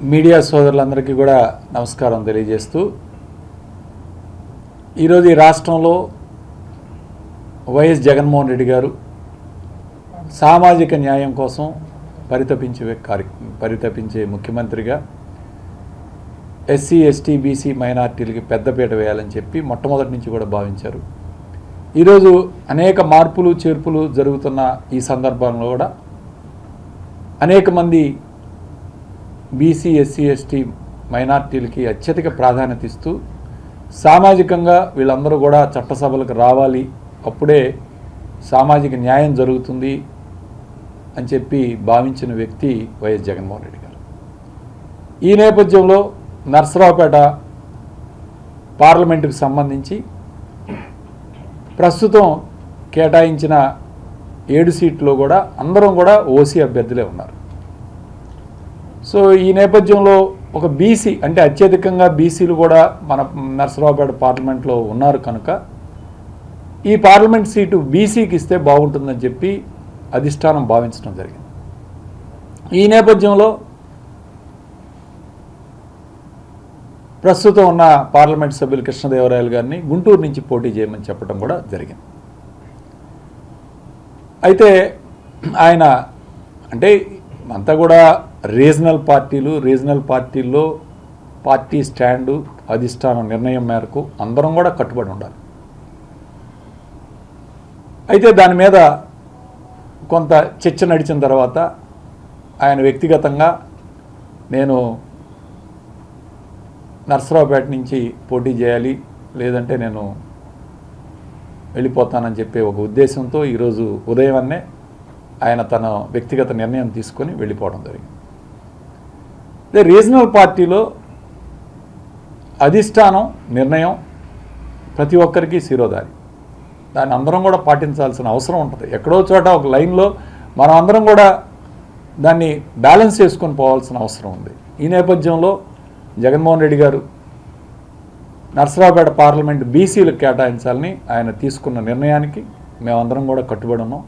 Media సోదరులందరికీ కూడా నమస్కారం తెలియజేస్తూ ఈరోజు ఈ రాష్ట్రంలో వైఎస్ జగన్మోహన్ రెడ్డి గారు సామాజిక న్యాయం కోసం పరితపించే కార్య పరితపించే ముఖ్యమంత్రిగా ఎస్సీ ఎస్టీ బీసీ మైనార్టీలకి పెద్దపీట వేయాలని చెప్పి మొట్టమొదటి నుంచి కూడా భావించారు. ఈరోజు అనేక మార్పులు చేర్పులు జరుగుతున్న ఈ సందర్భంలో కూడా అనేక మంది బీసీ ఎస్సీ ఎస్టీ మైనార్టీలకి అత్యధిక ప్రాధాన్యత ఇస్తూ సామాజికంగా వీళ్ళందరూ కూడా చట్టసభలకు రావాలి. అప్పుడే సామాజిక న్యాయం జరుగుతుంది అని చెప్పి భావించిన వ్యక్తి వైఎస్ జగన్మోహన్ రెడ్డి గారు. ఈ నేపథ్యంలో నర్సరావుపేట పార్లమెంటుకు సంబంధించి ప్రస్తుతం కేటాయించిన ఏడు సీట్లో కూడా అందరం కూడా ఓసీ అభ్యర్థులే ఉన్నారు. సో ఈ నేపథ్యంలో ఒక బీసీ అంటే అత్యధికంగా బీసీలు కూడా మన నర్సరావుపేట పార్లమెంట్లో ఉన్నారు కనుక ఈ పార్లమెంట్ సీటు బీసీకి ఇస్తే బాగుంటుందని చెప్పి అధిష్టానం భావించడం జరిగింది. ఈ నేపథ్యంలో ప్రస్తుతం ఉన్న పార్లమెంట్ సభ్యులు కృష్ణదేవరాయలు గారిని గుంటూరు నుంచి పోటీ చేయమని చెప్పడం కూడా జరిగింది. అయితే ఆయన అంటే అంతా కూడా రీజనల్ పార్టీలు రీజనల్ పార్టీల్లో పార్టీ స్టాండు అధిష్టానం నిర్ణయం మేరకు అందరం కూడా కట్టుబడి ఉండాలి. అయితే దాని మీద కొంత చర్చ నడిచిన తర్వాత ఆయన వ్యక్తిగతంగా నేను నర్సరావుపేట నుంచి పోటీ చేయాలి లేదంటే నేను వెళ్ళిపోతానని చెప్పే ఒక ఉద్దేశంతో ఈరోజు ఉదయమన్నే ఆయన తన వ్యక్తిగత నిర్ణయం తీసుకొని వెళ్ళిపోవడం జరిగింది. అదే రీజనల్ పార్టీలో అధిష్టానం నిర్ణయం ప్రతి ఒక్కరికి శిరోధారి. దాన్ని అందరం కూడా పాటించాల్సిన అవసరం ఉంటుంది. ఎక్కడో చోట ఒక లైన్లో మనం అందరం కూడా దాన్ని బ్యాలెన్స్ చేసుకొని పోవాల్సిన అవసరం ఉంది. ఈ నేపథ్యంలో జగన్మోహన్ రెడ్డి గారు నర్సరావుపేట పార్లమెంట్ బీసీలకు కేటాయించాలని ఆయన తీసుకున్న నిర్ణయానికి మేమందరం కూడా కట్టుబడి ఉన్నాం.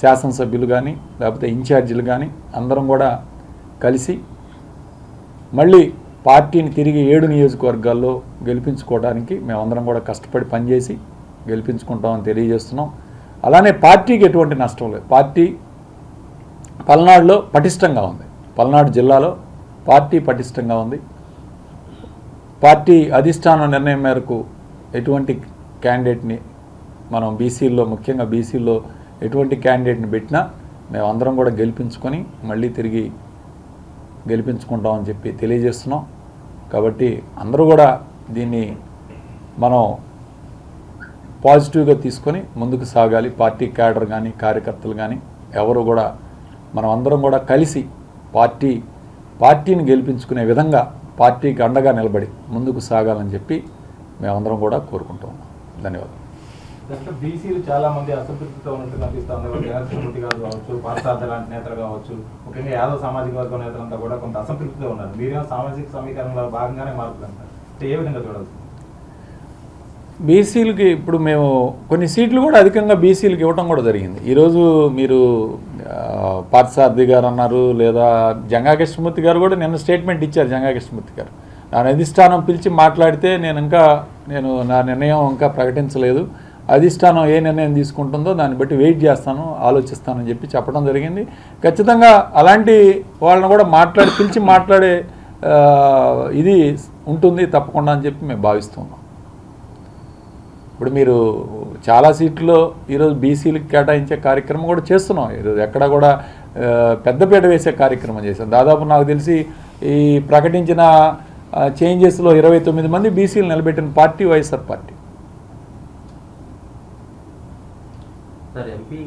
శాసనసభ్యులు కానీ లేకపోతే ఇన్ఛార్జీలు కానీ అందరం కూడా కలిసి మళ్ళీ పార్టీని తిరిగి ఏడు నియోజకవర్గాల్లో గెలిపించుకోవడానికి మేమందరం కూడా కష్టపడి పనిచేసి గెలిపించుకుంటామని తెలియజేస్తున్నాం. అలానే పార్టీకి ఎటువంటి నష్టం లేదు. పార్టీ పల్నాడులో పటిష్టంగా ఉంది. పల్నాడు జిల్లాలో పార్టీ పటిష్టంగా ఉంది. పార్టీ అధిష్టానం నిర్ణయం మేరకు ఎటువంటి క్యాండిడేట్ని మనం బీసీల్లో ముఖ్యంగా బీసీల్లో ఎటువంటి క్యాండిడేట్ని పెట్టినా మేమందరం కూడా గెలిపించుకొని మళ్ళీ తిరిగి గెలిపించుకుంటామని చెప్పి తెలియజేస్తున్నాం. కాబట్టి అందరూ కూడా దీన్ని మనం పాజిటివ్గా తీసుకొని ముందుకు సాగాలి. పార్టీ క్యాడర్ కానీ కార్యకర్తలు కానీ ఎవరు కూడా మనం అందరం కూడా కలిసి పార్టీ పార్టీని గెలిపించుకునే విధంగా పార్టీకి అండగా నిలబడి ముందుకు సాగాలని చెప్పి మేమందరం కూడా కోరుకుంటాం ధన్యవాదాలు. దాంట్లో బీసీలు చాలా మంది అసంతృప్తితో ఉన్నట్టు కనిపిస్తా ఉంది వాళ్ళు జగన్మూర్తి గారు కావచ్చు పార్థసారథి లాంటి నేతలు కావచ్చు ముఖ్యంగా యాదవ్ సామాజిక వర్గం నేతలంతా కూడా కొంత అసంతృప్తితో ఉన్నారు. మీరేమో సామాజిక సమీకరణలో భాగంగానే మార్పులు అంటారు అంటే ఏ విధంగా చూడాల్సి బీసీలకి ఇప్పుడు మేము కొన్ని సీట్లు కూడా అధికంగా బీసీలకు ఇవ్వటం కూడా జరిగింది. ఈరోజు మీరు పార్థసారథి గారు అన్నారు లేదా జంగా కృష్ణమూర్తి గారు కూడా నిన్న స్టేట్మెంట్ ఇచ్చారు జంగా కృష్ణమూర్తి గారు. నా అధిష్టానం పిలిచి మాట్లాడితే నేను ఇంకా నేను నా నిర్ణయం ఇంకా ప్రకటించలేదు. అధిష్టానం ఏ నిర్ణయం తీసుకుంటుందో దాన్ని బట్టి వెయిట్ చేస్తాను ఆలోచిస్తానని చెప్పి చెప్పడం జరిగింది. ఖచ్చితంగా అలాంటి వాళ్ళని కూడా మాట్లాడి పిలిచి మాట్లాడే ఇది ఉంటుంది తప్పకుండా అని చెప్పి మేము భావిస్తున్నాం ఇప్పుడు మీరు చాలా సీట్లో ఈరోజు బీసీలకు కేటాయించే కార్యక్రమం కూడా చేస్తున్నాం. ఈరోజు ఎక్కడ కూడా పెద్దపీట వేసే కార్యక్రమం చేశాం. దాదాపు నాకు తెలిసి ఈ ప్రకటించిన చేంజెస్లో ఇరవై తొమ్మిది మంది బీసీలు నిలబెట్టిన party YSR party. Sir MP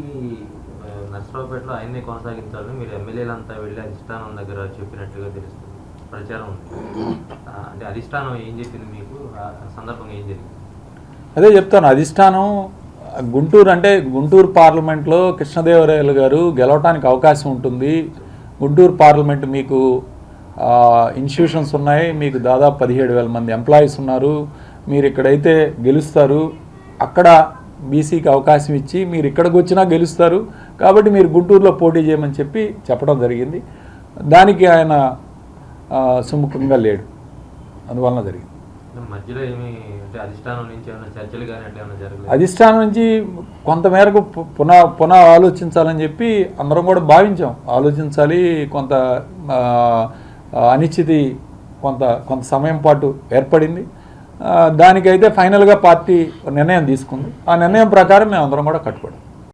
నర్సరావుపేటలో ఆయన్నే కొనసాగించాలని మీరు ఎమ్మెల్యేలంతా వెళ్ళి అధిష్టానం దగ్గర చెప్పినట్టుగా తెలుస్తుంది. ప్రచారం ఉంది. అంటే అధిష్టానం ఏం చెప్పింది మీకు? ఆ సందర్భంగా ఏం జరిగింది? అదే చెప్తాను. అధిష్టానం గుంటూరు అంటే గుంటూరు పార్లమెంట్లో కృష్ణదేవరాయలు గారు గెలవటానికి అవకాశం ఉంటుంది. గుంటూరు పార్లమెంట్ మీకు ఇన్స్టిట్యూషన్స్ ఉన్నాయి. మీకు దాదాపు పదిహేడు వేల మంది ఎంప్లాయీస్ ఉన్నారు. మీరు ఇక్కడైతే గెలుస్తారు. అక్కడ బీసీకి అవకాశం ఇచ్చి మీరు ఇక్కడికి వచ్చినా గెలుస్తారు. కాబట్టి మీరు గుంటూరులో పోటీ చేయమని చెప్పి చెప్పడం జరిగింది. దానికి ఆయన సుముఖంగా లేడు. అందువలన జరిగింది. అధిష్టానం నుంచి కొంతమేరకు పునః పునః ఆలోచించాలని చెప్పి అందరం కూడా భావించాం. ఆలోచించాలి కొంత అనిశ్చితి కొంత కొంత సమయం పాటు ఏర్పడింది. దానికైతే ఫైనల్గా పార్టీ నిర్ణయం తీసుకుంది. ఆ నిర్ణయం ప్రకారం మేము అందరం కూడా కట్టుబడి